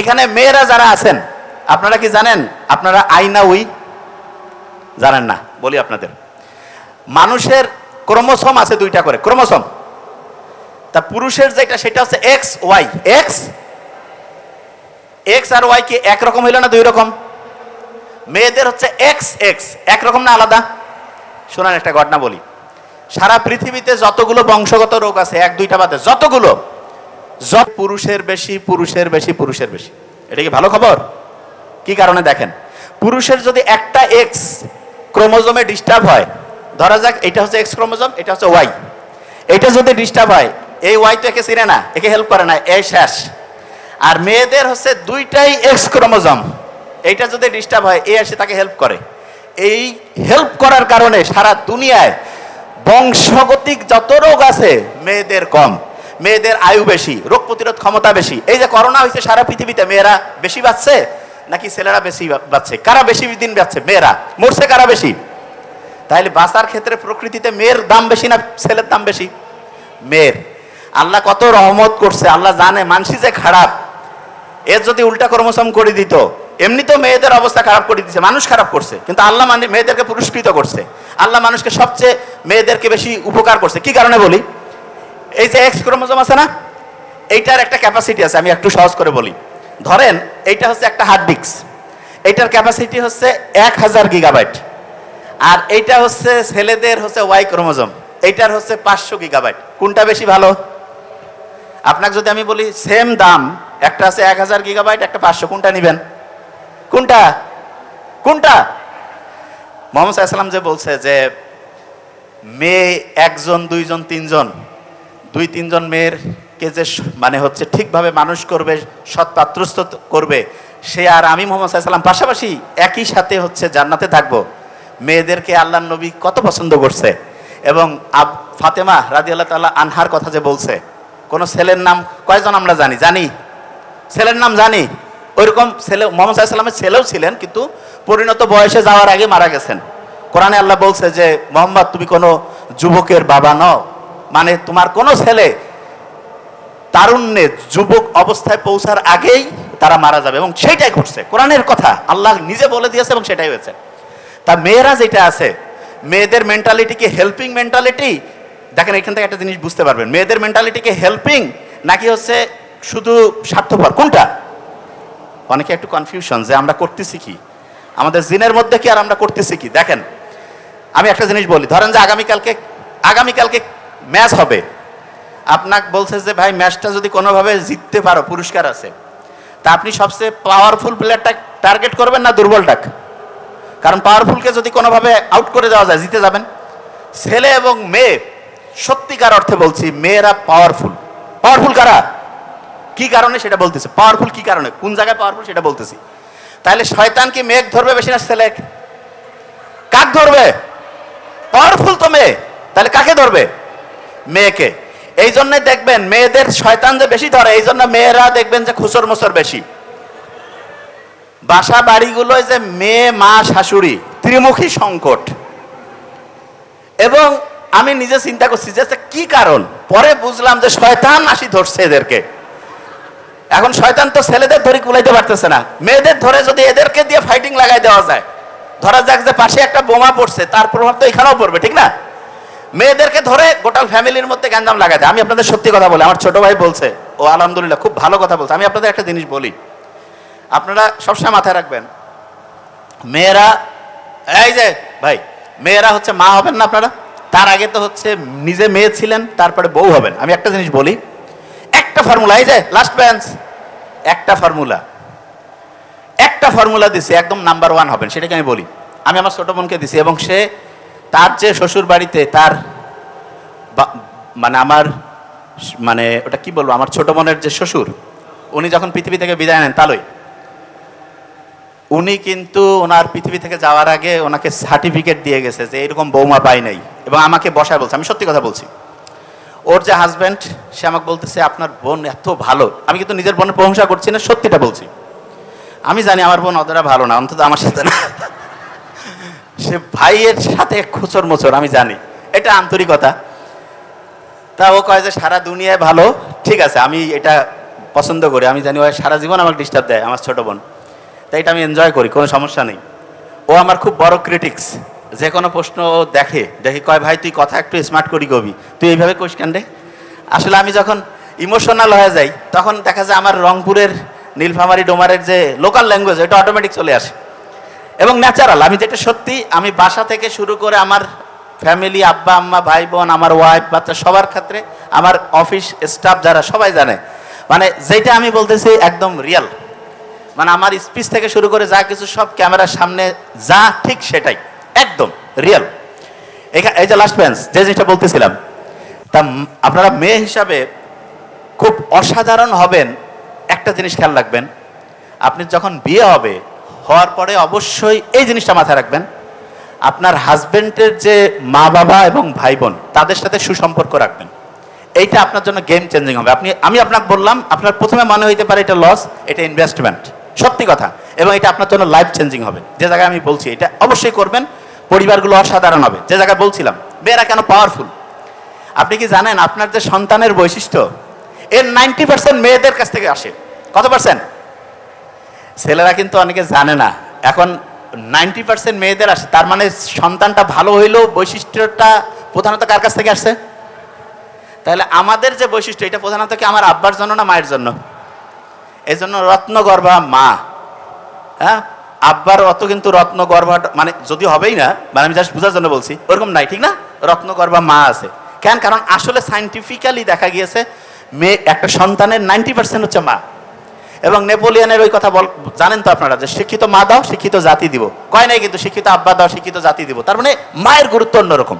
এখানে মেয়েরা যারা আছেন, আপনারা কি জানেন? আপনারা আইনা উই জানেন না, বলি আপনাদের। মানুষের ক্রোমোসোম আছে দুইটা করে, ক্রোমোসোম। তা পুরুষের যেটা, সেটা হচ্ছে এক্স ওয়াই এক্স এক্স আর ওয়াই কি একরকম হইল না দুই রকম? মেয়েদের হচ্ছে এক্স এক্স একরকম না আলাদা? শোনান একটা ঘটনা বলি। সারা পৃথিবীতে যতগুলো বংশগত রোগ আছে, এক দুইটা বাদে, যতগুলো যত পুরুষের বেশি পুরুষের বেশি পুরুষের বেশি। এটা কি ভালো খবর? কি কারণে দেখেন? পুরুষের যদি একটা এক্স ক্রোমোজোমে ডিস্টার্ব হয়, ধরা যাক এটা হচ্ছে এক্স ক্রোমোজোম, এটা হচ্ছে ওয়াই এটা যদি ডিস্টার্ব হয়, এই ওয়াই তো একে চিনে না, একে হেল্প করে না, এই শেষ। আর মেয়েদের হচ্ছে দুইটাই এক্স ক্রোমোজম। এইটা যদি ডিস্টার্ব হয় এ এসে তাকে হেল্প করে। এই হেল্প করার কারণে সারা দুনিয়ায় বংশগতিক যত রোগ আছে, মেয়েদের কম। মেয়েদের আয়ু বেশি, রোগ প্রতিরোধ ক্ষমতা বেশি। এই যে করোনা হয়েছে সারা পৃথিবীতে, মেয়েরা বেশি বাঁচছে নাকি ছেলেরা বেশি বাঁচছে কারা বেশি দিন বাঁচছে মেয়েরা। মরছে কারা বেশি? তাহলে বাঁচার ক্ষেত্রে প্রকৃতিতে মেয়ের দাম বেশি না ছেলের দাম বেশি? মেয়ের। আল্লাহ কত রহমত করছে, আল্লাহ জানে, মানসি যে খারাপ এর যদি উল্টা কর্মসম করে দিত এমনি তো মেয়েদের অবস্থা খারাপ করে দিচ্ছে মানুষ খারাপ করছে, কিন্তু আল্লাহ মানে মেয়েদেরকে পুরস্কৃত করছে। আল্লাহ মানুষকে সবচেয়ে মেয়েদেরকে বেশি উপকার করছে। কি কারণে বলি? এই যে এক্স ক্রোমোজোম আছে না, এইটার একটা ক্যাপাসিটি আছে, আমি একটু সহজ করে বলি। ধরেন, এইটা হচ্ছে একটা হার্ড ডিস্ক এইটার ক্যাপাসিটি হচ্ছে এক হাজার গিগাবাইট আর এইটা হচ্ছে ছেলেদের হচ্ছে ওয়াই ক্রোমোজোম। এইটার হচ্ছে পাঁচশো গিগাবাইট কোনটা বেশি ভালো? আপনাকে যদি আমি বলি সেম দাম, একটা আছে এক হাজার গিগাবাইট একটা পাঁচশো, কোনটা নেবেন? কোনটা? কোনটা? মোহাম্মদ সাল্লাম যে বলছে যে মেয়ে একজন, দুইজন, তিনজন দুই, তিনজন মেয়েরকে যে মানে হচ্ছে ঠিকভাবে মানুষ করবে, সৎ পাত্রস্থ করবে, সে আর আমি মোহাম্মদ সাল্লাম পাশাপাশি একই সাথে হচ্ছে জান্নাতে থাকব। মেয়েদেরকে আল্লাহ নবী কত পছন্দ করছে। এবং আব ফাতেমা রাজি আল্লাহ তাল্লাহ আনহার কথা যে বলছে, কোন ছেলের নাম কয়জন আমরা জানি? জানি। ছেলের নাম জানি। ওইরকম ছেলে মোহাম্মদ সাল্লামের ছেলেও ছিলেন, কিন্তু পরিণত বয়সে যাওয়ার আগে মারা গেছেন। কোরআনে আল্লাহ বলছে যে, মোহাম্মদ, তুমি কোনো যুবকের বাবা নও। মানে তোমার কোনো ছেলে তারুণ্যে যুবক অবস্থায় পৌঁছার আগেই তারা মারা যাবে এবং সেটাই ঘটছে। কোরআনের কথা আল্লাহ নিজে বলে দিয়েছে এবং সেটাই হয়েছে। তা মেয়েরা যেটা আছে, মেয়েদের মেন্টালিটি কি হেল্পিং মেন্টালিটি দেখেন এখান থেকে একটা জিনিস বুঝতে পারবেন। মেয়েদের মেন্টালিটি কি হেল্পিং নাকি হচ্ছে শুধু স্বার্থপর? কোনটা? অনেকে একটু কনফিউশন যে আমরা করতেছি কি? আমাদের জিনের মধ্যে কি আর আমরা করতেছি কি? দেখেন, আমি একটা জিনিস বলি। ধরেন যে আগামীকালকে আগামীকালকে ম্যাচ হবে। আপনাকে বলছে যে, ভাই, ম্যাচটা যদি কোনোভাবে জিততে পারো, পুরস্কার আছে, তা আপনি সবচেয়ে পাওয়ারফুল প্লেয়ারটা টার্গেট করবেন না দুর্বলটাক? কারণ পাওয়ারফুলকে যদি কোনোভাবে আউট করে দেওয়া যায়, জিতে যাবেন। ছেলে এবং মেয়ে, সত্যিকার অর্থে বলছি, মেয়েরা পাওয়ারফুল পাওয়ারফুল কারা? কি কারণে সেটা বলতেছে? পাওয়ারফুল কি কারণে? কোন জায়গায় পাওয়ারফুল সেটা বলতেছি। তাহলে শয়তান কি মেঘ ধরবে বেশি না ছেলে কাক ধরবে? পাওয়ারফুল তো মেয়ে। তাহলে কাকে ধরবে? মেয়েকে। এই জন্য দেখবেন মেয়েদের শয়তান যে বেশি ধরে এই জন্য মেয়েরা দেখবেন যে খুসর মুসর বেশি। বাসা বাড়িগুলোয় যে মেয়ে, মা, শাশুড়ি, ত্রিমুখী সংকট। এবং আমি নিজে চিন্তা করছি যে কি কারণ? পরে বুঝলাম যে শয়তান আসি ধরছে এদেরকে। এখন শয়তান তো ছেলেদের ধরে কুলাইতে পারতেছে না। মেয়েদের ধরে যদি এদেরকে দিয়ে ফাইটিং লাগাই দেওয়া যায়, ধরা যাক যে পাশে একটা বোমা পড়ছে, তার প্রভাব তো এখানেও পড়বে, ঠিক না? মেয়েদেরকে ধরে গোটাল ফ্যামিলির মধ্যে গ্যাঞ্জাম লাগাতে। আমি আপনাদের সত্যি কথা বলি, আমার ছোট ভাই বলছে, ও আলহামদুলিল্লাহ খুব ভালো কথা বলছে, আমি আপনাদের একটা জিনিস বলি। আপনারা সবসময় মাথায় রাখবেন, মেয়েরা, এই যে ভাই, মেয়েরা হচ্ছে মা হবেন না আপনারা? তার আগে তো হচ্ছে নিজে মেয়ে ছিলেন, তারপরে বউ হবেন। আমি একটা জিনিস বলি, একটা ফর্মুলা এই যে লাস্ট বেঞ্চ একটা ফর্মুলা একটা ফর্মুলা দিছি, একদম নাম্বার ওয়ান হবেন, সেটাকে আমি বলি। আমি আমার ছোট বোনকে দিছি, এবং সে তার যে শ্বশুর বাড়িতে তার মানে আমার মানে ওটা কি বলব, আমার ছোট বোনের যে শ্বশুর, উনি যখন পৃথিবী থেকে বিদায় নেন তালই, উনি কিন্তু ওনার পৃথিবী থেকে যাওয়ার আগে ওনাকে সার্টিফিকেট দিয়ে গেছে যে এরকম বৌমা পাই নাই এবং আমাকে বসায় বলছে, আমি সত্যি কথা বলছি। ওর যে হাজব্যান্ড সে আমাকে বলতেছে, আপনার বোন এত ভালো। আমি কিন্তু নিজের বোনের প্রশংসা করছি না, সত্যিটা বলছি। আমি জানি আমার বোন অতটা ভালো না, অন্তত আমার সাথে না। সে ভাইয়ের সাথে খুচর মোচর, আমি জানি। এটা আন্তরিকতা। তা ও কয় যে, সারা দুনিয়ায় ভালো, ঠিক আছে, আমি এটা পছন্দ করি। আমি জানি ও সারা জীবন আমাকে ডিস্টার্ব দেয়, আমার ছোট বোন। তাই এটা আমি এনজয় করি, কোনো সমস্যা নেই। ও আমার খুব বড় ক্রিটিক্স যে কোনো প্রশ্ন ও দেখে, দেখি কয়, ভাই, তুই কথা একটু স্মার্ট করি কবি। তুই এইভাবে কোষ কেন রে? আসলে আমি যখন ইমোশনাল হয়ে যাই, তখন দেখা যায় আমার রংপুরের, নীলফামারি ডোমারের যে লোকাল ল্যাঙ্গুয়েজ এটা অটোমেটিক চলে আসে। এবং ন্যাচারাল আমি যেটা সত্যি, আমি বাসা থেকে শুরু করে আমার ফ্যামিলি আব্বা, আম্মা, ভাই, বোন, আমার ওয়াইফ বাচ্চা সবার ক্ষেত্রে, আমার অফিস স্টাফ যারা সবাই জানে। মানে যেটা আমি বলতেছি একদম রিয়েল মানে আমার স্পিচ থেকে শুরু করে যা কিছু সব ক্যামেরার সামনে যা ঠিক সেটাই। একদম রিয়েল এই যে লাস্ট বেঞ্চ যে জিনিসটা বলতেছিলাম, তা আপনারা মেয়ে হিসাবে খুব অসাধারণ হবেন। একটা জিনিস খেয়াল রাখবেন, আপনি যখন বিয়ে হবে হওয়ার পরে অবশ্যই এই জিনিসটা মাথায় রাখবেন, আপনার হাজবেন্ডের যে মা বাবা এবং ভাই বোন, তাদের সাথে সুসম্পর্ক রাখবেন। এইটা আপনার জন্য গেম চেঞ্জিং হবে। আপনি, আমি আপনাকে বললাম, আপনার প্রথমে মনে হইতে পারে এটা লস এটা ইনভেস্টমেন্ট সত্যি কথা। এবং এটা আপনার জন্য লাইফ চেঞ্জিং হবে। যে জায়গায় আমি বলছি, এটা অবশ্যই করবেন, পরিবারগুলো অসাধারণ হবে। যে জায়গায় বলছিলাম মেয়েরা কেন পাওয়ারফুল আপনি কি জানেন, আপনার যে সন্তানের বৈশিষ্ট্য, এর নাইনটি পার্সেন্ট মেয়েদের কাছ থেকে আসে। কত পার্সেন্ট ছেলেরা কিন্তু অনেকে জানে না। এখন নাইনটি পার্সেন্ট মেয়েদের আসে, তার মানে সন্তানটা ভালো হইলেও বৈশিষ্ট্যটা প্রধানত কার কাছ থেকে আসছে? তাহলে আমাদের যে বৈশিষ্ট্য, এটা প্রধানত কি আমার আব্বার জন্য না মায়ের জন্য? এই জন্য রত্নগর্ভা মা। হ্যাঁ? আব্বার অত কিন্তু রত্নগর্ভা মানে যদি হবেই না মানে আমি জাস্ট বোঝার জন্য বলছি, ওরকম নাই, ঠিক না? রত্নগর্ভা মা আছে। কেন? কারণ আসলে সাইন্টিফিক্যালি দেখা গিয়েছে, মেয়ে, একটা সন্তানের নাইনটি পার্সেন্ট হচ্ছে মা। এবং নেপোলিয়ানের ওই কথা বল জানেন তো আপনারা যে শিক্ষিত মা দাও, শিক্ষিত জাতি দিব। কয় নাই কিন্তু শিক্ষিত আব্বা দাও, শিক্ষিত জাতি দিব। তার মানে মায়ের গুরুত্ব অন্যরকম।